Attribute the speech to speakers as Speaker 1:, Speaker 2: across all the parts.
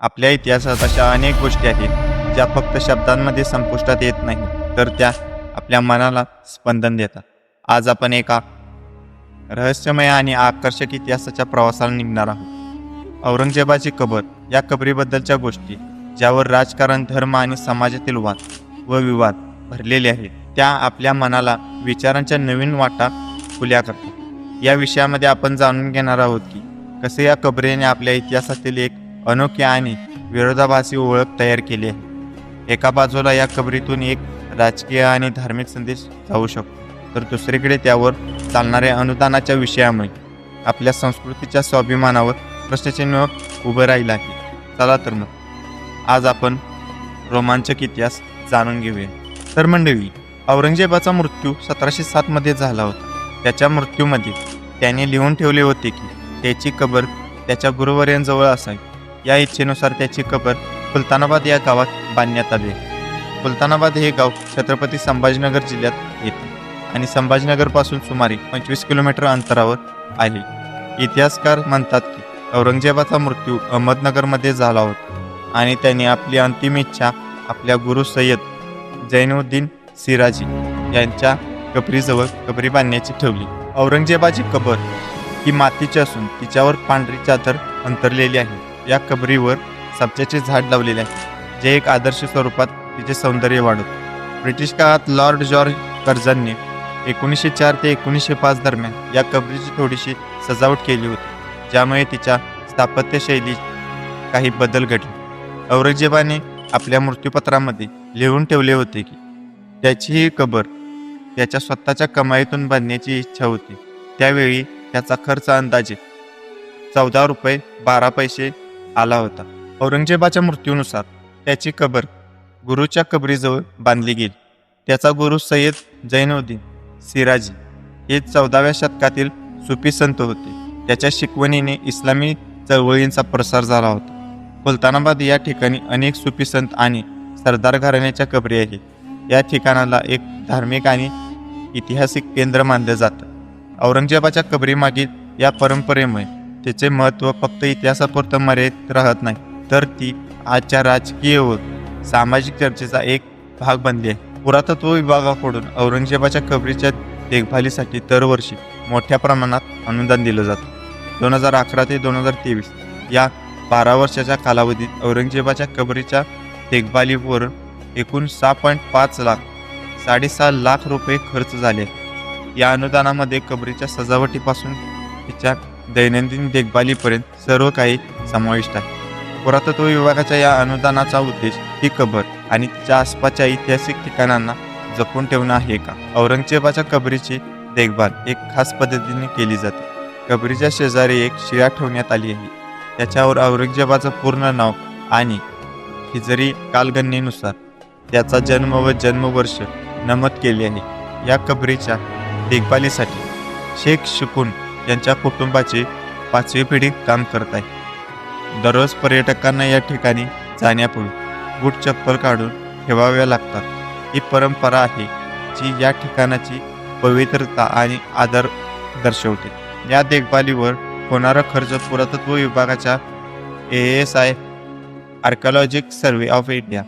Speaker 1: आपल्या इतिहासात अशा अनेक गोष्टी आहेत ज्या फक्त शब्दांमध्ये संपुष्टात येत नाही तर त्या आपल्या मनाला स्पंदन देतात. आज आपण एका रहस्यमय आणि आकर्षक इतिहासाच्या प्रवासाला निघणार आहोत. औरंगजेबाची कबर या कबरीबद्दलच्या गोष्टी ज्यावर राजकारण धर्म आणि समाजातील वाद व विवाद भरलेले आहेत त्या आपल्या मनाला विचारांच्या नवीन वाटा खुल्या करतात. या विषयामध्ये आपण जाणून घेणार आहोत की कसे या कबरेने आपल्या इतिहासातील एक अनोख्या आणि विरोधाभासी ओळख तयार केली आहे. एका बाजूला या कबरीतून एक राजकीय आणि धार्मिक संदेश जाऊ शकतो तर दुसरीकडे त्यावर चालणाऱ्या अनुदानाच्या विषयामुळे आपल्या संस्कृतीच्या स्वाभिमानावर प्रश्नचिन्ह उभं राहिलं आहे. चला तर मग आज आपण रोमांचक इतिहास जाणून घेऊया. तर मंडळी औरंगजेबाचा मृत्यू सतराशे सातमध्ये झाला होता. त्याच्या मृत्यूमध्ये त्याने लिहून ठेवले होते की त्याची कबर त्याच्या गुरुवर्यांजवळ असावी. या इच्छेनुसार त्याची कबर सुलतानाबाद या गावात बांधण्यात आली. सुलतानाबाद हे गाव छत्रपती संभाजीनगर जिल्ह्यात येते आणि संभाजीनगरपासून सुमारे पंचवीस किलोमीटर अंतरावर आहे. इतिहासकार म्हणतात की औरंगजेबाचा मृत्यू अहमदनगरमध्ये झाला होता आणि त्याने आपली अंतिम इच्छा आपल्या गुरु सय्यद जैनुद्दीन सिराजी यांच्या कबरीजवळ कबरी बांधण्याची ठेवली. औरंगजेबाची कबर ही मातीची असून तिच्यावर पांढरी चादर अंतरलेली आहे. या कबरीवर सब्जाचे झाड लावलेले आहे जे एक आदर्श स्वरूपात तिचे सौंदर्य वाढवत. ब्रिटिश काळात लॉर्ड जॉर्ज कर्जनने एकोणीसशे चार ते एकोणीसशे पाच दरम्यान या कबरीची थोडीशी सजावट केली होती ज्यामुळे तिच्या स्थापत्यशैलीत काही बदल घडले. औरंगजेबाने आपल्या मृत्यूपत्रामध्ये लिहून ठेवले होते की त्याची ही कबर त्याच्या स्वतःच्या कमाईतून बांधण्याची इच्छा होती. त्यावेळी त्याचा खर्च अंदाजे चौदा रुपये बारा पैसे आला होता. औरंगजेबाच्या मृत्यूनुसार त्याची कबर गुरुच्या कबरीजवळ बांधली गेली. त्याचा गुरु सय्यद जैनुद्दीन सिराजी हे चौदाव्या शतकातील सुफी संत होते. त्याच्या शिकवणीने इस्लामी चळवळींचा प्रसार झाला होता. सुलतानाबाद या ठिकाणी अनेक सुफी संत आणि सरदार घराण्याच्या कबरी आहेत. या ठिकाणाला एक धार्मिक आणि ऐतिहासिक केंद्र मानलं जातं. औरंगजेबाच्या कबरीमागील या परंपरेमुळे त्याचे महत्त्व फक्त इतिहासापुरतं मर्यादित राहत नाही. तर ती आजच्या राजकीय व सामाजिक चर्चेचा एक भाग बनली आहे. पुरातत्व विभागाकडून औरंगजेबाच्या कबरीच्या देखभालीसाठी दरवर्षी मोठ्या प्रमाणात अनुदान दिलं जातं. दोन हजार अकरा ते दोन हजार तेवीस या बारा वर्षाच्या कालावधीत औरंगजेबाच्या कबरीच्या देखभालीवर एकूण सहा पॉईंट पाच लाख साडेसहा लाख रुपये खर्च झाले या अनुदानामध्ये कबरीच्या सजावटीपासून तिच्या दैनंदिन देखभालीपर्यंत सर्व काही समाविष्ट आहे. पुरातत्व विभागाच्या या अनुदानाचा उद्देश ही कबर आणि तिच्या आसपासच्या ऐतिहासिक ठिकाणांना जपून ठेवणं आहे का? औरंगजेबाच्या कबरीची देखभाल एक खास पद्धतीने केली जाते. कबरीच्या शेजारी एक शिळा ठेवण्यात आली आहे. त्याच्यावर औरंगजेबाचं पूर्ण नाव आणि हिजरी कालगणनेनुसार त्याचा जन्म व जन्मवर्ष नमूद केले आहे. या कबरीच्या देखभालीसाठी शेख शुकून यांच्या कुटुंबाची पाचवी पिढी काम करत आहे. दररोज पर्यटकांना या ठिकाणी जाण्यापूर्वी बूट चप्पल काढून ठेवाव्या लागतात. ही परंपरा आहे जी या ठिकाणाची पवित्रता आणि आदर दर्शवते. या देखभालीवर होणारा खर्च पुरातत्व विभागाच्या A S I archaeological survey of India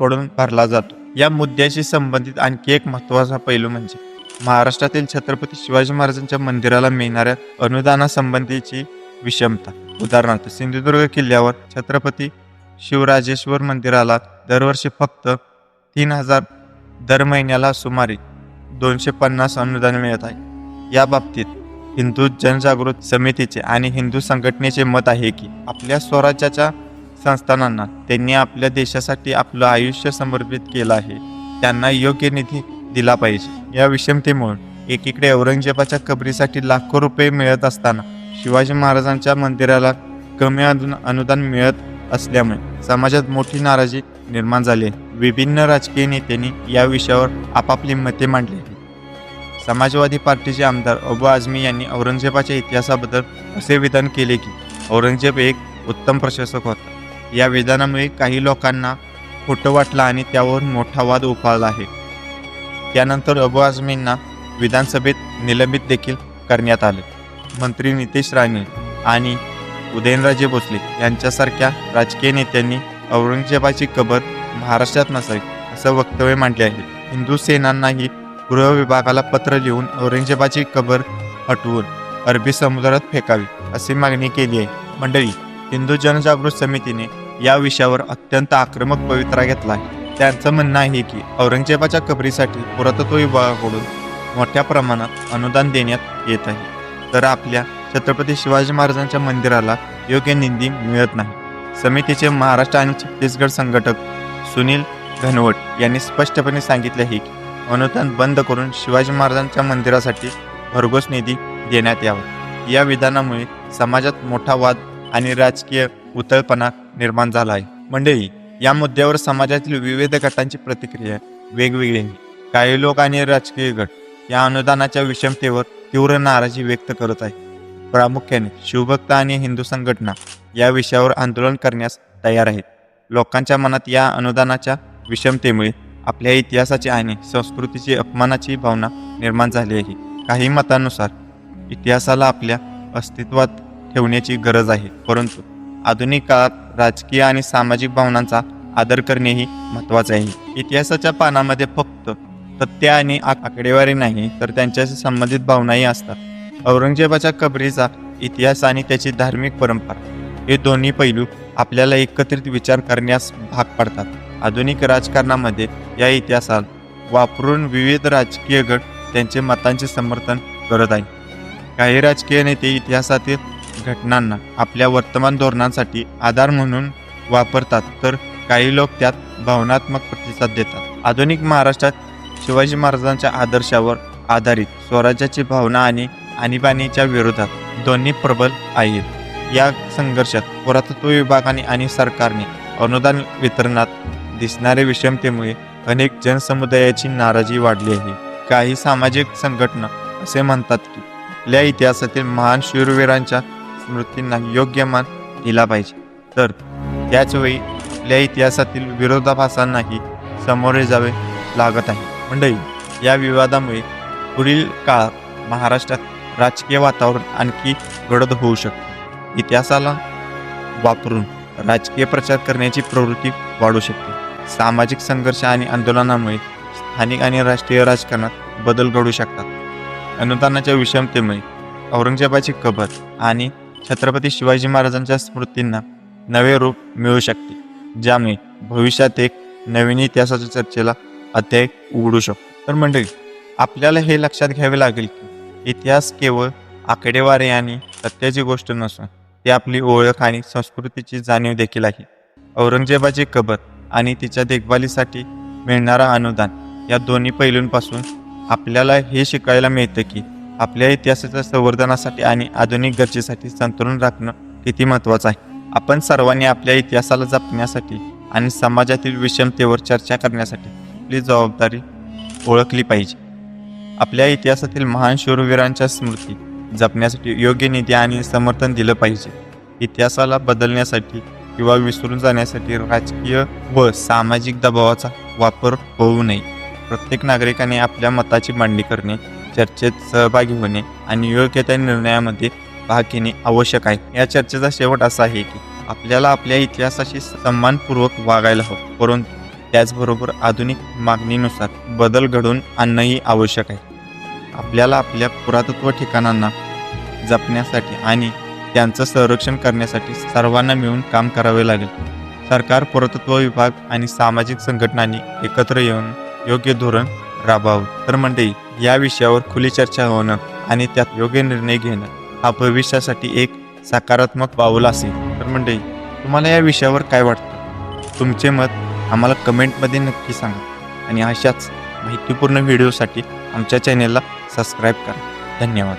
Speaker 1: कडून भरला जातो. या मुद्द्याशी संबंधित आणखी एक महत्त्वाचा पैलू म्हणजे महाराष्ट्रातील छत्रपती शिवाजी महाराजांच्या मंदिराला मिळणाऱ्या अनुदानासंबंधीची विषमता. उदाहरणार्थ सिंधुदुर्ग किल्ल्यावर छत्रपती शिवराजेश्वर मंदिराला दरवर्षी फक्त तीन हजार दर महिन्याला सुमारे दोनशे पन्नास अनुदान मिळत आहे. या बाबतीत हिंदू जनजागृत समितीचे आणि हिंदू संघटनेचे मत आहे की आपल्या स्वराज्याच्या संस्थानांना त्यांनी आपल्या देशासाठी आपलं आयुष्य समर्पित केलं आहे. त्यांना योग्य निधी दिला पाहिजे. या विषमतेमुळे एकीकडे औरंगजेबाच्या कबरीसाठी लाखो रुपये मिळत असताना शिवाजी महाराजांच्या मंदिराला कमी अनु अनुदान मिळत असल्यामुळे समाजात मोठी नाराजी निर्माण झाली आहे. विभिन्न राजकीय नेत्यांनी या विषयावर आपापली मते मांडली समाजवादी पार्टीचे आमदार अबू आझमी यांनी औरंगजेबाच्या इतिहासाबद्दल असे विधान केले की औरंगजेब एक उत्तम प्रशासक होता. या विधानामुळे काही लोकांना खोटं वाटलं आणि त्यावर मोठा वाद उफाळला आहे. त्यानंतर अबू आझमींना विधानसभेत निलंबित देखील करण्यात आले. मंत्री नितेश राणे आणि उदयनराजे भोसले यांच्यासारख्या राजकीय नेत्यांनी औरंगजेबाची कबर महाराष्ट्रात नसावी असं वक्तव्य मांडले आहे. हिंदू सेनांनाही गृह विभागाला पत्र लिहून औरंगजेबाची कबर हटवून अरबी समुद्रात फेकावी अशी मागणी केली आहे. मंडळी हिंदू जनजागृत समितीने या विषयावर अत्यंत आक्रमक पवित्रा घेतला आहे. त्यांचं म्हणणं आहे की औरंगजेबाच्या कबरीसाठी पुरातत्व विभागाकडून मोठ्या प्रमाणात अनुदान देण्यात येत आहे. तर आपल्या छत्रपती शिवाजी महाराजांच्या मंदिराला योग्य निधी मिळत नाही. समितीचे महाराष्ट्र आणि छत्तीसगड संघटक सुनील घनवट यांनी स्पष्टपणे सांगितले आहे की अनुदान बंद करून शिवाजी महाराजांच्या मंदिरासाठी भरघोस निधी देण्यात यावा. या विधानामुळे समाजात मोठा वाद आणि राजकीय उथळपणा निर्माण झाला आहे. मंडळी या मुद्द्यावर समाजातील विविध गटांची प्रतिक्रिया वेगवेगळी काही लोक आणि राजकीय गट या अनुदानाच्या विषमतेवर तीव्र नाराजी व्यक्त करत आहे प्रामुख्याने शिवभक्त आणि हिंदू संघटना या विषयावर आंदोलन करण्यास तयार आहेत. लोकांच्या मनात या अनुदानाच्या विषमतेमुळे आपल्या इतिहासाची आणि संस्कृतीची अपमानाची भावना निर्माण झाली आहे. काही मतांनुसार इतिहासाला आपल्या अस्तित्वात ठेवण्याची गरज आहे. परंतु आधुनिक काळात राजकीय आणि सामाजिक भावनांचा आदर करणेही महत्त्वाचे आहे. इतिहासाच्या पानामध्ये फक्त तथ्य आणि आकडेवारी नाही तर त्यांच्याशी संबंधित भावनाही असतात. औरंगजेबाच्या कबरीचा इतिहास आणि त्याची धार्मिक परंपरा हे दोन्ही पैलू आपल्याला एकत्रित विचार करण्यास भाग पाडतात. आधुनिक राजकारणामध्ये या इतिहासाला वापरून विविध राजकीय गट त्यांचे मतांचे समर्थन करत आहे काही राजकीय नेते इतिहासातील घटनांना आपल्या वर्तमान धोरणांसाठी आधार म्हणून वापरतात तर काही लोक त्यात भावनात्मक प्रतिसाद देतात. आधुनिक महाराष्ट्रात शिवाजी महाराजांच्या आदर्शावर आधारित स्वराज्याची भावना आणि आणीबाणीच्या विरोधात दोन्ही प्रबल आहेत. या संघर्षात पुरातत्व विभागाने आणि सरकारने अनुदान वितरणात दिसणाऱ्या विषमतेमुळे अनेक जनसमुदायाची नाराजी वाढली आहे. काही सामाजिक संघटना असे म्हणतात की आपल्या इतिहासातील महान शूरवीरांच्या स्मृतींना योग्य मान दिला पाहिजे. तर त्याचवेळी आपल्या इतिहासातील विरोधाभासांनाही सामोरे जावे लागत आहे. मंडळी या विवादामुळे पुढील काळात महाराष्ट्रात राजकीय वातावरण आणखी गडद होऊ शकते. इतिहासाला वापरून राजकीय प्रचार करण्याची प्रवृत्ती वाढू शकते. सामाजिक संघर्ष आणि आंदोलनामुळे स्थानिक आणि राष्ट्रीय राजकारणात बदल घडू शकतात. अनुदानाच्या विषमतेमुळे औरंगजेबाची कबर आणि छत्रपती शिवाजी महाराजांच्या स्मृतींना नवे रूप मिळू शकते ज्यामुळे भविष्यात एक नवीन इतिहासाच्या चर्चेला अध्याय उघडू शकतो. तर मंडळी आपल्याला हे लक्षात घ्यावे लागेल की इतिहास केवळ आकडेवारी आणि सत्याची गोष्ट नसून ती आपली ओळख आणि संस्कृतीची जाणीव देखील आहे. औरंगजेबाची कबर आणि तिच्या देखभालीसाठी मिळणारा अनुदान या दोन्ही पैलूंपासून आपल्याला हे शिकायला मिळतं की आपल्या इतिहासाच्या संवर्धनासाठी आणि आधुनिक गरजेसाठी संतुलन राखणं किती महत्त्वाचं आहे? आपण सर्वांनी आपल्या इतिहासाला जपण्यासाठी आणि समाजातील विषमतेवर चर्चा करण्यासाठी आपली जबाबदारी ओळखली पाहिजे. आपल्या इतिहासातील महान शूरवीरांच्या स्मृती जपण्यासाठी योग्य निधी आणि समर्थन दिलं पाहिजे. इतिहासाला बदलण्यासाठी किंवा विसरून जाण्यासाठी राजकीय व सामाजिक दबावाचा वापर होऊ नये. प्रत्येक नागरिकाने आपल्या मताची मांडणी करणे चर्चेत सहभागी होणे आणि योग्य त्या निर्णयामध्ये भाग घेणे आवश्यक आहे. या चर्चेचा शेवट असा आहे की आपल्याला आपल्या इतिहासाशी सन्मानपूर्वक वागायला हवं. परंतु त्याचबरोबर आधुनिक मागणीनुसार बदल घडवून आणणंही आवश्यक आहे. आपल्याला आपल्या पुरातत्व ठिकाणांना जपण्यासाठी आणि त्यांचं संरक्षण करण्यासाठी सर्वांना मिळून काम करावे लागेल. सरकार पुरातत्व विभाग आणि सामाजिक संघटनांनी एकत्र येऊन योग्य धोरण राबवावं तर मंडळी या विषयावर खुली चर्चा होणं आणि त्यात योग्य निर्णय घेणं हा भविष्यासाठी एक सकारात्मक पाऊल असेल. तर मंडळी तुम्हाला या विषयावर काय वाटतं? तुमचे मत आम्हाला कमेंटमध्ये नक्की सांगा आणि अशाच माहितीपूर्ण व्हिडिओसाठी आमच्या चॅनेलला सबस्क्राईब करा. धन्यवाद.